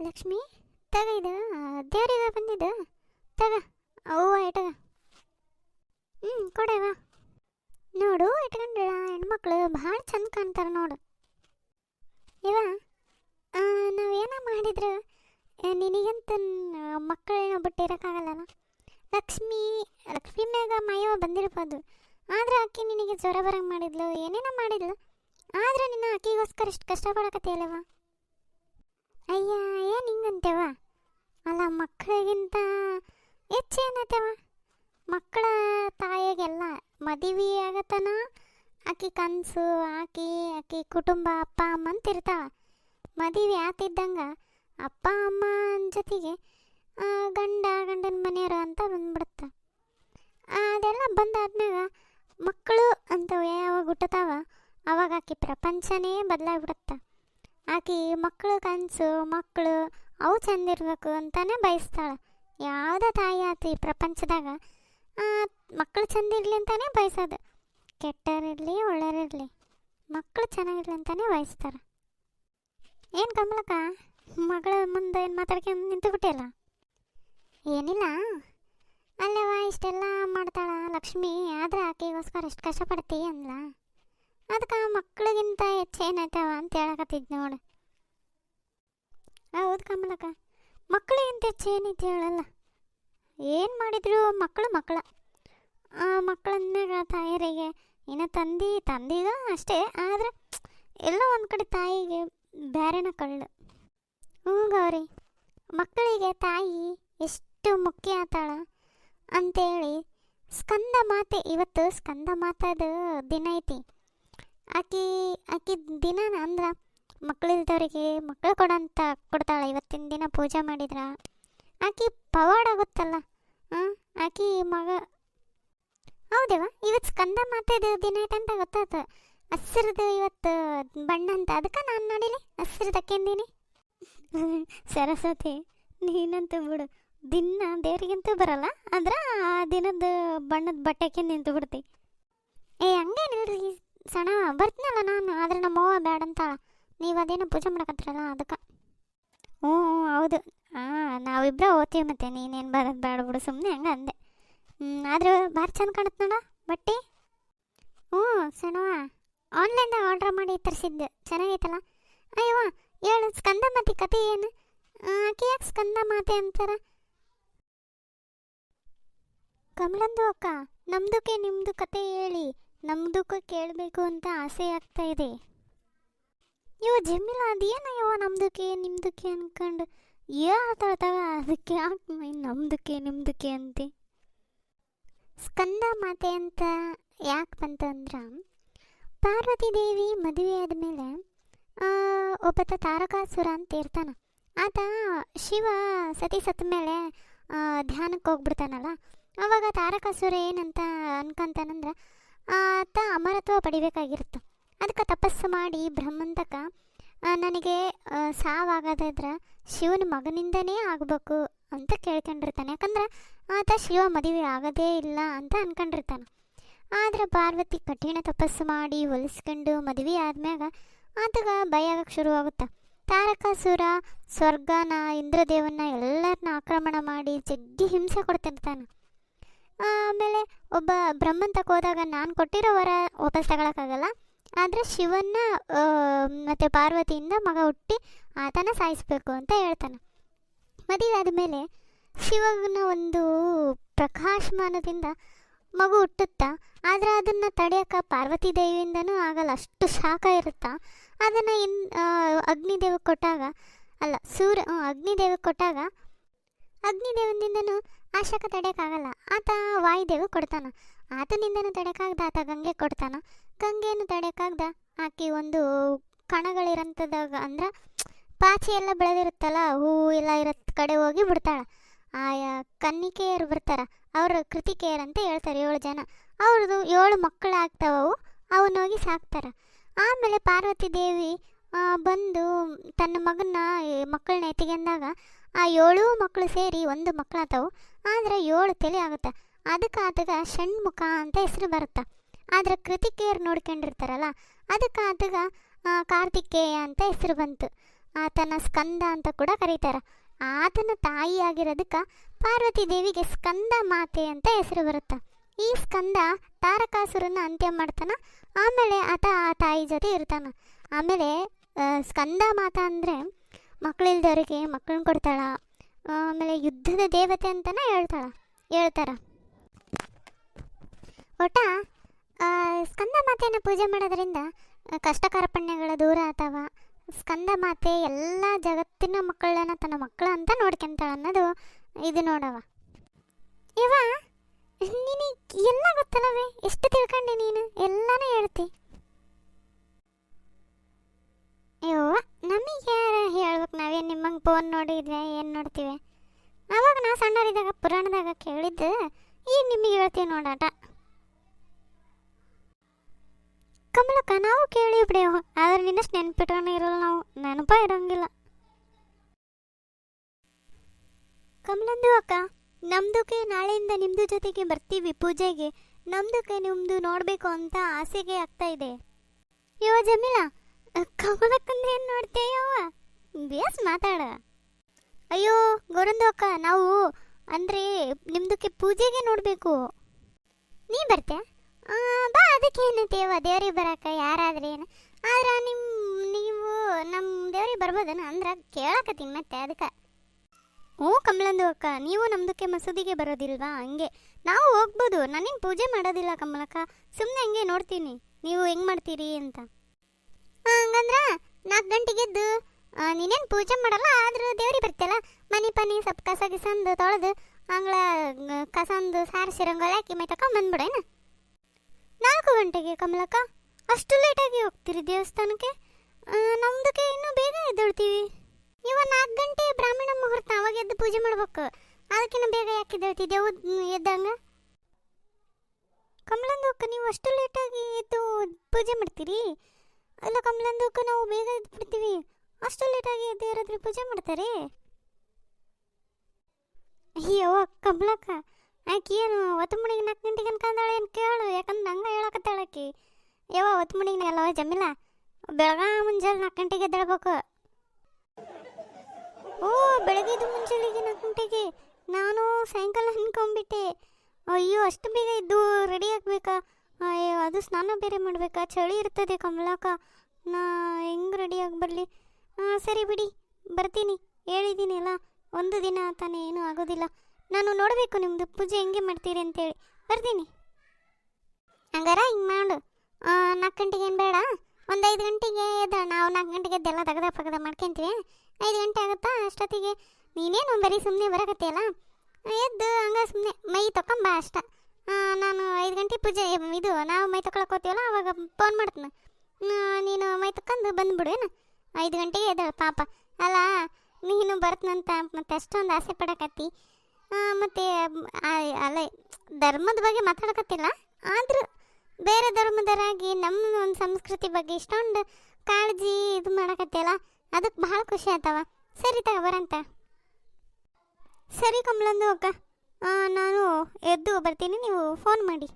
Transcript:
ಲಕ್ಷ್ಮಿ, ತಗ ಇದು ದೇವ್ರಿಗೆ ಬಂದಿದ್ದು. ತಗ, ಅವ್ವ ಇಟಗ ಹ್ಞೂ ಕೊಡವ ನೋಡು ಇಟ್ಕೊಂಡ ಹೆಣ್ಮಕ್ಳು ಭಾಳ ಚಂದ ಕಾಣ್ತಾರೆ ನೋಡು. ಇವ ನಾವೇನ ಮಾಡಿದ್ರು? ನಿನಗಂತ ಮಕ್ಕಳನ್ನ ಬಿಟ್ಟಿರೋಕ್ಕಾಗಲ್ಲ ಲಕ್ಷ್ಮಿ ಲಕ್ಷ್ಮಿ ಮ್ಯಾಗ ಮಾಯವ ಬಂದಿರ್ಬೋದು. ಆದ್ರೆ ಆಕೆ ನಿನಗೆ ಜ್ವರ ಬರಂಗೆ ಮಾಡಿದ್ಲು, ಏನೇನೋ ಮಾಡಿದ್ಲು. ಆದ್ರೆ ನಿನ್ನ ಅಕ್ಕಿಗೋಸ್ಕರ ಇಷ್ಟು ಕಷ್ಟಪಡಕತ್ತೀಯಲ್ಲವ? ಅಯ್ಯ, ಏನು ಹಿಂಗಂತೇವ ಅಲ್ಲ ಮಕ್ಕಳಿಗಿಂತ ಹೆಚ್ಚೇನತ್ತೇವ ಮಕ್ಕಳ ತಾಯಿಗೆಲ್ಲ ಮದುವೆ ಆಗತನ ಆಕಿ ಕನಸು, ಆಕಿ ಆಕಿ ಕುಟುಂಬ, ಅಪ್ಪ, ಅಮ್ಮ ಅಂತ ಇರ್ತಾವ. ಮದುವೆ ಆತಿದ್ದಂಗ ಅಪ್ಪ, ಅಮ್ಮ ಜೊತೆಗೆ ಗಂಡ, ಗಂಡನ ಮನೆಯವರು ಅಂತ ಬಂದ್ಬಿಡುತ್ತೆ. ಅದೆಲ್ಲ ಬಂದಾದ್ಮ್ಯಾಗ ಮಕ್ಕಳು ಅಂತ ಯಾವಾಗ ಹುಟ್ಟತಾವ ಅವಾಗ ಆಕೆ ಪ್ರಪಂಚನೇ ಬದಲಾಗ್ಬಿಡುತ್ತೆ. ಆಕಿ ಮಕ್ಕಳು ಕನಸು, ಮಕ್ಕಳು, ಅವು ಚೆಂದಿರಬೇಕು ಇರಬೇಕು ಅಂತಾನೆ ಬಯಸ್ತಾಳೆ. ಯಾವುದೇ ತಾಯಿ ಆತು ಈ ಪ್ರಪಂಚದಾಗ? ಮಕ್ಕಳು ಚೆಂದಿರಲಿ ಇರಲಿ ಅಂತಾನೆ ಬಯಸೋದು. ಕೆಟ್ಟರಿರಲಿ ಒಳ್ಳೆಯರಿರಲಿ ಮಕ್ಕಳು ಚೆನ್ನಾಗಿರ್ಲಿ ಅಂತಾನೆ ಬಯಸ್ತಾರೆ. ಏನು ಕಮಲಕ್ಕ, ಮಗಳ ಮುಂದೆ ಏನು ಮಾತಾಡ್ಕೊಂಡು ನಿಂತು ಬಿಟ್ಟಿಲ್ಲ ಏನಿಲ್ಲ. ಅಲ್ಲವ ಇಷ್ಟೆಲ್ಲ ಮಾಡ್ತಾಳ ಲಕ್ಷ್ಮಿ, ಆದ್ರೆ ಆಕೆಗೋಸ್ಕರ ಎಷ್ಟು ಕಷ್ಟಪಡ್ತೀ ಅಂದ್ಲ. ಅದಕ್ಕೆ ಮಕ್ಕಳಿಗಿಂತ ಹೆಚ್ಚೇನೈತವ ಅಂತ ಹೇಳಕತ್ತಿದ್ ನೋಡು. ಹೌದು ಕಮಲಕ್ಕ. ಮಕ್ಕಳಿಗಿಂತ ಹೆಚ್ಚೇನೈತಿ ಹೇಳಲ್ಲ. ಏನು ಮಾಡಿದ್ರು ಮಕ್ಕಳು ಮಕ್ಕಳ ಮಕ್ಕಳನ್ನಾಗ ತಾಯರಿಗೆ ಇನ್ನು ತಂದಿ ತಂದಿದ ಅಷ್ಟೇ, ಆದರೆ ಎಲ್ಲ ಒಂದು ಕಡೆ ತಾಯಿಗೆ ಬೇರೆನ ಕಳ್ಳು. ಹ್ಞೂ ಗೌರಿ. ಮಕ್ಕಳಿಗೆ ತಾಯಿ ಎಷ್ಟು ಮುಖ್ಯ ಆತಾಳ ಅಂತೇಳಿ ಸ್ಕಂದ ಮಾತೆ, ಇವತ್ತು ಸ್ಕಂದ ಮಾತಾದ ದಿನ ಐತಿ. ಆಕಿ, ಆಕೆ ದಿನ ಅಂದ್ರೆ ಮಕ್ಕಳಿಲ್ದವ್ರಿಗೆ ಮಕ್ಕಳು ಕೊಡಂತ ಕೊಡ್ತಾಳೆ, ಇವತ್ತಿನ ದಿನ ಪೂಜೆ ಮಾಡಿದ್ರ. ಆಕೆ ಪವಾಡ ಆಗುತ್ತಲ್ಲ ಹಾಂ ಆಕೆ ಮಗ, ಹೌದೇವ? ಇವತ್ತು ಸ್ಕಂದ ಮಾತೆದು ದಿನ ಐತಂತ ಗೊತ್ತಾಯ್ತು ಹಸಿರದು ಇವತ್ತು ಬಣ್ಣ ಅಂತ ಅದಕ್ಕೆ ನಾನು ನೋಡಿಲಿ ಹಸಿರು ತಕ್ಕೊಂಡೀನಿ ಸರಸ್ವತಿ, ನೀನಂತೂ ಬಿಡು. ದಿನ ದೇವ್ರಿಗಂತೂ ಬರಲ್ಲ ಆದ್ರೆ ಆ ದಿನದ ಬಣ್ಣದ ಬಟ್ಟೆಕ್ಕೆ ನಿಂತು ಬಿಡ್ತಿ. ಏ, ಹಂಗೇನಿಲ್ರಿ ಸಣ್ಣ ಬರ್ತೀನಲ್ಲ ನಾನು ಆದರೆ ನಮ್ಮ ಅವ್ವ ಬೇಡ ಅಂತ ನೀವು ಅದೇನೋ ಪೂಜೆ ಮಾಡಕತ್ತಿರಲ್ಲ ಅದಕ್ಕೆ. ಹ್ಞೂ ಹ್ಞೂ, ಹೌದು. ಹಾಂ ನಾವಿಬ್ಬರೇ ಓದ್ತೀವಿ ಮತ್ತೆ ನೀನೇನು ಬರೋದು ಬೇಡ ಬಿಡು ಸುಮ್ಮನೆ ಹಂಗೆ ಅಂದೆ. ಆದ್ರೆ ಭಾರಿ ಚಂದ ಕಾಣುತ್ತೆ ನೋಡ ಬಟ್ಟೆ. ಹ್ಞೂ ಸಣವ ಆನ್ಲೈನ್ದಾಗ ಆರ್ಡ್ರ್ ಮಾಡಿ ತರಿಸಿದ್ದೆ. ಚೆನ್ನಾಗೈತಲ್ಲ? ಅಯ್ಯವ್ವ ಹೇಳು ಸ್ಕಂದ ಮಾತಿ ಕತೆ ಏನು? ಆಕೆ ಯಾಕೆ ಸ್ಕಂದ ಮಾತೆ ಅಂತಾರ? ಕಮಲಂದು ಅಕ್ಕ ನಮ್ದಕ್ಕೆ ನಿಮ್ಮದು ಕತೆ ಹೇಳಿ. ನಮ್ದಕ್ಕೆ ಕೇಳಬೇಕು ಅಂತ ಆಸೆ ಆಗ್ತಾ ಇದೆ. ಇವ ಜಮಿಲ, ಅದೇನ ಯೋ ನಮ್ದಕ್ಕೆ ನಿಮ್ದಕ್ಕೆ ಅನ್ಕೊಂಡು? ಹೇಳ್ತಾಳ್ತಾವ ಅದಕ್ಕೆ ಯಾಕೆ ನಮ್ಮದಕ್ಕೆ ನಿಮ್ದಕ್ಕೆ ಅಂತೆ? ಸ್ಕಂದ ಮಾತೆ ಅಂತ ಯಾಕೆ ಬಂತಂದ್ರ ಪಾರ್ವತಿ ದೇವಿ ಮದುವೆ ಆದಮೇಲೆ ಒಬ್ಬತ ತಾರಕಾಸುರ ಅಂತ ಇರ್ತಾನ. ಆತ ಶಿವ ಸತಿ ಸತ್ತ ಮೇಲೆ ಧ್ಯಾನಕ್ಕೆ ಹೋಗ್ಬಿಡ್ತಾನಲ್ಲ? ಅವಾಗ ತಾರಕಾಸುರ ಏನಂತ ಅನ್ಕೊಂತಾನಂದ್ರೆ ಆತ ಅಮರತ್ವ ಪಡಿಬೇಕಾಗಿರುತ್ತೆ. ಅದಕ್ಕೆ ತಪಸ್ಸು ಮಾಡಿ ಬ್ರಹ್ಮಂತಕ ನನಗೆ ಸಾವಾಗದಾದ್ರೆ ಶಿವನ ಮಗನಿಂದನೇ ಆಗಬೇಕು ಅಂತ ಕೇಳ್ಕೊಂಡಿರ್ತಾನೆ. ಯಾಕಂದ್ರೆ ಆತ ಶಿವ ಮದುವೆ ಆಗೋದೇ ಇಲ್ಲ ಅಂತ ಅನ್ಕೊಂಡಿರ್ತಾನೆ. ಆದ್ರೆ ಪಾರ್ವತಿ ಕಠಿಣ ತಪಸ್ಸು ಮಾಡಿ ಹೊಲಿಸ್ಕೊಂಡು ಮದುವೆ ಆದ್ಮ್ಯಾಗ ಆತಗ ಭಯ ಆಗಕ್ಕೆ ಶುರುವಾಗುತ್ತೆ. ತಾರಕಾಸುರ, ಸ್ವರ್ಗನ ಇಂದ್ರದೇವನ ಎಲ್ಲರನ್ನ ಆಕ್ರಮಣ ಮಾಡಿ ಜಗ್ಗಿ ಹಿಂಸೆ ಕೊಡ್ತಿರ್ತಾನೆ. ಆಮೇಲೆ ಒಬ್ಬ ಬ್ರಹ್ಮಂತಕ್ಕೆ ಹೋದಾಗ ನಾನು ಕೊಟ್ಟಿರೋ ವರ ವಾಪಸ್ ತಗೊಳಕ್ಕಾಗಲ್ಲ. ಆದರೆ ಶಿವನ ಮತ್ತು ಪಾರ್ವತಿಯಿಂದ ಮಗ ಹುಟ್ಟಿ ಆತನ ಸಾಯಿಸ್ಬೇಕು ಅಂತ ಹೇಳ್ತಾನೆ. ಮದುವೆ ಆದಮೇಲೆ ಶಿವನ ಒಂದು ಪ್ರಕಾಶಮಾನದಿಂದ ಮಗು ಹುಟ್ಟುತ್ತಾ, ಆದರೆ ಅದನ್ನು ತಡೆಯೋಕ್ಕೆ ಪಾರ್ವತಿ ದೇವಿಯಿಂದನೂ ಆಗಲ್ಲ. ಅಷ್ಟು ಶಾಖ ಇರುತ್ತಾ, ಅದನ್ನು ಇನ್ ಅಗ್ನಿದೇವಕ್ಕೆ ಕೊಟ್ಟಾಗ, ಅಲ್ಲ, ಸೂರ್ಯ ಅಗ್ನಿದೇವಕ್ಕೆ ಕೊಟ್ಟಾಗ ಅಗ್ನಿದೇವನಿಂದನೂ ಆ ಶಕ ತಡೆಯೋಕ್ಕಾಗಲ್ಲ ಆತ ವಾಯುದೇವ ಕೊಡ್ತಾನ. ಆತನಿಂದನೂ ತಡೆಯೋಕ್ಕಾಗ್ದ ಆತ ಗಂಗೆ ಕೊಡ್ತಾನ. ಗಂಗೆಯನ್ನು ತಡೆಯಕ್ಕಾಗ್ದ ಆಕೆ ಒಂದು ಕಣಗಳಿರಂಥದಾಗ ಅಂದ್ರೆ ಪಾಚಿ ಎಲ್ಲ ಬೆಳೆದಿರುತ್ತಲ್ಲ ಹೂವು ಎಲ್ಲ ಇರತ್ ಕಡೆ ಹೋಗಿ ಬಿಡ್ತಾಳೆ. ಆಯಾ ಕನ್ನಿಕೆಯರು ಬರ್ತಾರ. ಅವ್ರ ಕೃತಿಕೆಯರು ಅಂತ ಹೇಳ್ತಾರೆ ಏಳು ಜನ. ಅವ್ರದ್ದು ಏಳು ಮಕ್ಕಳು ಆಗ್ತಾವವು ಅವನ್ನೋಗಿ ಸಾಕ್ತಾರೆ. ಆಮೇಲೆ ಪಾರ್ವತಿ ದೇವಿ ಬಂದು ತನ್ನ ಮಗನ ಮಕ್ಕಳನ್ನ ಎತ್ತಿಗೆಂದಾಗ ಆ ಏಳು ಮಕ್ಕಳು ಸೇರಿ ಒಂದು ಮಕ್ಕಳಾತವು ಆದ್ರೆ ಏಳು ತಲೆ ಆಗುತ್ತೆ? ಅದಕ್ಕೆ ಆತಗ ಷಣ್ಮುಖ ಅಂತ ಹೆಸರು ಬರುತ್ತೆ? ಆದ್ರೆ ಕೃತಿಕೆಯರು ನೋಡ್ಕೊಂಡಿರ್ತಾರಲ್ಲ ಅದಕ್ಕೆ ಆತಗ ಕಾರ್ತಿಕೇಯ ಅಂತ ಹೆಸರು ಬಂತು. ಆತನ ಸ್ಕಂದ ಅಂತ ಕೂಡ ಕರೀತಾರೆ. ಆತನ ತಾಯಿ ಆಗಿರೋದಕ್ಕೆ ಪಾರ್ವತಿ ದೇವಿಗೆ ಸ್ಕಂದ ಮಾತೆ ಅಂತ ಹೆಸರು ಬರುತ್ತೆ? ಈ ಸ್ಕಂದ ತಾರಕಾಸುರನ ಅಂತ್ಯ ಮಾಡ್ತಾನ, ಆಮೇಲೆ ಆತ ಆ ತಾಯಿ ಜೊತೆ ಇರ್ತಾನ. ಆಮೇಲೆ ಸ್ಕಂದ ಮಾತ ಅಂದರೆ ಮಕ್ಕಳಿಲ್ದವ್ರಿಗೆ ಮಕ್ಕಳನ್ನ ಕೊಡ್ತಾಳ. ಆಮೇಲೆ ಯುದ್ಧದ ದೇವತೆ ಅಂತಾನೆ ಹೇಳ್ತಾಳ. ಹೇಳ್ತಾರ. ಒಟ್ಟ ಸ್ಕಂದ ಮಾತೆಯನ್ನು ಪೂಜೆ ಮಾಡೋದ್ರಿಂದ ಕಷ್ಟ ಕಾರ್ಪಣ್ಯಗಳ ದೂರ ಆತವ ಸ್ಕಂದ ಮಾತೆ ಎಲ್ಲ ಜಗತ್ತಿನ ಮಕ್ಕಳನ್ನ ತನ್ನ ಮಕ್ಕಳು ಅಂತ ನೋಡ್ಕೊಂತಾಳ ಅನ್ನೋದು ಇದು ನೋಡವ ಇವ ನೀನು ಎಲ್ಲ ಗೊತ್ತಲ್ಲವೇ ಎಷ್ಟು ತಿಳ್ಕೊಂಡೆ ನೀನು? ಎಲ್ಲಾನು ಹೇಳ್ತಿ. ಯವ್ವ. ನಮಗೆ ಯಾರು ಹೇಳ್ಬೇಕು? ನಾವೇನು ನಿಮ್ಮಂಗೆ ಫೋನ್ ನೋಡಿದ್ವಿ ಏನು ನೋಡ್ತೀವಿ? ಅವಾಗ ನಾ ಸಣ್ಣರಿದ್ದಾಗ ಪುರಾಣದಾಗ ಕೇಳಿದ್ದು, ಈಗ ನಿಮಗೆ ಹೇಳ್ತೀವಿ ನೋಡಾಟ. ಕಮಲಕ್ಕ, ನಾವು ಕೇಳಿ ಬಿಡೇವು ಆದ್ರೆ ನಿನ್ನಷ್ಟು ನೆನ್ಪಿಟ್ಕೊಂಡು ಇರಲ್ಲ ನಾವು. ನೆನಪ ಇರೋಂಗಿಲ್ಲ. ಕಮಲಂದು ಅಕ್ಕ, ನಮ್ದಕ್ಕೆ ನಾಳೆಯಿಂದ ನಿಮ್ದು ಜೊತೆಗೆ ಬರ್ತೀವಿ ಪೂಜೆಗೆ. ನಮ್ದಕ್ಕೆ ನಿಮ್ದು ನೋಡಬೇಕು ಅಂತ ಆಸೆಗೆ ಆಗ್ತಾ ಇದೆ. ಯೋ ಜಮೀಲ ಕಮಲಕ್ಕಂದ್ರೆ ಬೇಸ್ ಮಾತಾಡ. ಅಯ್ಯೋ ಗೋರಂದು ಅಕ್ಕ ನಾವು ಅಂದ್ರೆ ನಿಮ್ದಕ್ಕೆ ಪೂಜೆಗೆ ನೋಡಬೇಕು. ನೀ ಬರ್ತ್ಯಾ? ಬಾ ಅದಕ್ಕೆ ಏನಂತೇವ ದೇವ್ರಿಗೆ ಬರಕ ಯಾರಾದ್ರೆ ಏನು? ಆದ್ರೆ ನಿಮ್ಮ ನೀವು ನಮ್ಮ ದೇವ್ರಿಗೆ ಬರ್ಬೋದನ ಅಂದ್ರೆ ಕೇಳಕತ್ತೀನಿ ಮತ್ತೆ ಅದಕ್ಕೆ. ಓ ಕಮಲಂದು ಅಕ್ಕ ನೀವು ನಮ್ದಕ್ಕೆ ಮಸೂದಿಗೆ ಬರೋದಿಲ್ವಾ? ಹಂಗೆ. ನಾವು ಹೋಗ್ಬೋದು ನಾನೇನು ಪೂಜೆ ಮಾಡೋದಿಲ್ಲ ಕಮಲಕ್ಕ ಸುಮ್ಮನೆ ಹಂಗೆ ನೋಡ್ತೀನಿ. ನೀವು ಹೆಂಗೆ ಮಾಡ್ತೀರಿ ಅಂತ. ಹಂಗಂದ್ರ ನಾಲ್ಕು ಗಂಟೆಗೆ ಎದ್ದು ಆ, ನೀನೇನು ಪೂಜೆ ಮಾಡಲ್ಲ? ಆದ್ರೂ ದೇವ್ರಿಗೆ ಬರ್ತಿಯಲ್ಲ? ಮನೆ ಪನಿ ಸ್ವಲ್ಪ ಕಸ ಗಿಸಂದು ತೊಳೆದು ಅಂಗಳ ಕಸಂದು ಸಾರಿಸಿ ರಂಗೋಲಿ ಹಾಕಿ ಮೈ ತಕೊಂಡ್ ಬಂದ್ಬಿಡೇನ ನಾಲ್ಕು ಗಂಟೆಗೆ ಕಮಲಕ್ಕ. ಅಷ್ಟು ಲೇಟಾಗಿ ಹೋಗ್ತೀರಿ ದೇವಸ್ಥಾನಕ್ಕೆ? ನಮ್ದಕ್ಕೆ ಇನ್ನೂ ಬೇಗ ಎದ್ದೇಳ್ತೀವಿ. ಇವ ನಾಲ್ಕು ಗಂಟೆ ಬ್ರಾಹ್ಮಣ ಮುಹೂರ್ತ, ಅವಾಗ ಎದ್ದು ಪೂಜೆ ಮಾಡ್ಬೇಕು. ಅದಕ್ಕಿಂತ ಬೇಗ ಯಾಕೆ ಎದ್ದೇಳ್ತಿದ್ದೆವು ಎದ್ದಂಗ? ಕಮಲಂದಕ್ಕ ನೀವು ಅಷ್ಟು ಲೇಟಾಗಿ ಎದ್ದು ಪೂಜೆ ಮಾಡ್ತೀರಿ? ಅಲ್ಲ ಕಮಲಂದಕ್ಕ ನಾವು ಬೇಗ ಎದ್ದು ಬಿಡ್ತೀವಿ ಅಷ್ಟು ಲೇಟಾಗಿ ಯಾರಾದ್ರೂ ಪೂಜೆ ಮಾಡ್ತಾರೆ? ಅಯ್ಯೋ, ಕಮಲಕ್ಕ, ಆಕೆ ಏನು ಒತ್ತು ಮಣಿಗೆ ನಾಲ್ಕು ಗಂಟೆಗೆ ಅನ್ಕಂದಾಳೆ ಏನು ಕೇಳು? ಯಾಕಂದ್ರೆ ನಂಗೆ ಹೇಳಕತ್ತಾಳೆ ಆಕಿ ಯಾವ ಒತ್ತು ಮಣಿಗೆ ಅಲ್ಲವ ಜಮಿಲ. ಬೆಳಗಾ ಮುಂಜಾನೆ ನಾಲ್ಕು ಗಂಟೆಗೆ ಎದ್ದೇಳ್ಬೇಕು. ಓ ಬೆಳಗ್ಗೆದು ಮುಂಜಾನೆಗೆ ನಾಲ್ಕು ಗಂಟೆಗೆ. ನಾನು ಸಾಯಂಕಾಲ ಅನ್ಕೊಂಬಿಟ್ಟೆ ಅಯ್ಯೋ, ಅಷ್ಟು ಬೇಗ ಇದ್ದು ರೆಡಿ ಆಗಬೇಕಾ? ಅದು ಸ್ನಾನ ಬೇರೆ ಮಾಡಬೇಕಾ? ಚಳಿ ಇರ್ತದೆ ಕಮಲಾಕ ನಾ ಹೆಂಗೆ ರೆಡಿ ಆಗಿ ಬರಲಿ? ಹಾಂ ಸರಿ ಬಿಡಿ. ಬರ್ತೀನಿ. ಹೇಳಿದ್ದೀನಲ್ಲ ಒಂದು ದಿನ ತಾನೇ ಏನೂ ಆಗೋದಿಲ್ಲ. ನಾನು ನೋಡಬೇಕು ನಿಮ್ಮದು ಪೂಜೆ ಹೆಂಗೆ ಮಾಡ್ತೀರಿ ಅಂತೇಳಿ. ಬರ್ತೀನಿ. ಹಂಗಾರ ಹಿಂಗೆ ಮಾಡು. ನಾಲ್ಕು ಗಂಟೆಗೆ ಏನು ಬೇಡ. ಒಂದು ಐದು ಗಂಟೆಗೆ ಎದ್ದ ನಾವು ನಾಲ್ಕು ಗಂಟೆಗೆ ಎದ್ದೆಲ್ಲ ತಗದ ಪಗದ ಮಾಡ್ಕೊಂತೀವಿ. ಐದು ಗಂಟೆ ಆಗುತ್ತಾ ಅಷ್ಟೊತ್ತಿಗೆ? ನೀನೇನು ಬರೀ ಸುಮ್ಮನೆ ಬರಕತ್ತೀಯಲ್ಲ? ಎದ್ದು ಹಂಗೆ ಸುಮ್ಮನೆ ಮೈ ತೊಕೊಂಬ ಅಷ್ಟ. ನಾನು ಐದು ಗಂಟೆ ಪೂಜೆ, ಇದು, ನಾವು ಮೈ ತೊಕೊಳಕ್ಕೆ ಹೋಗ್ತೀವಲ್ಲ, ಅವಾಗ ಫೋನ್ ಮಾಡ್ತೀನಿ. ನೀನು ಮೈ ತಕೊಂಡು ಬಂದ್ಬಿಡೇನು ಐದು ಗಂಟೆಗೆ ಎದ್ದೇಳು, ಪಾಪ. ಅಲ್ಲ, ನೀನು ಬರ್ತನಂತ ಮತ್ತೆ ಅಷ್ಟೊಂದು ಆಸೆ ಪಡಕತ್ತಿ. ಮತ್ತೆ ಅಲ್ಲ, ಧರ್ಮದ ಬಗ್ಗೆ ಮಾತಾಡಕತ್ತಿಲ್ಲ. ಆದ್ರೂ ಬೇರೆ ಧರ್ಮದರಾಗಿ ನಮ್ಮ ಒಂದು ಸಂಸ್ಕೃತಿ ಬಗ್ಗೆ ಇಷ್ಟೊಂದು ಕಾಳಜಿ ಇದು ಮಾಡಕತ್ತಿಲ್ಲ ಅದಕ್ಕೆ ಭಾಳ ಖುಷಿ ಆಯ್ತವ ಸರಿ ತಗ, ಬರಂತ. ಸರಿ ಕಮಲಂದು ಅಕ್ಕ. ನಾನು ಎದ್ದು ಬರ್ತೀನಿ, ನೀವು ಫೋನ್ ಮಾಡಿ.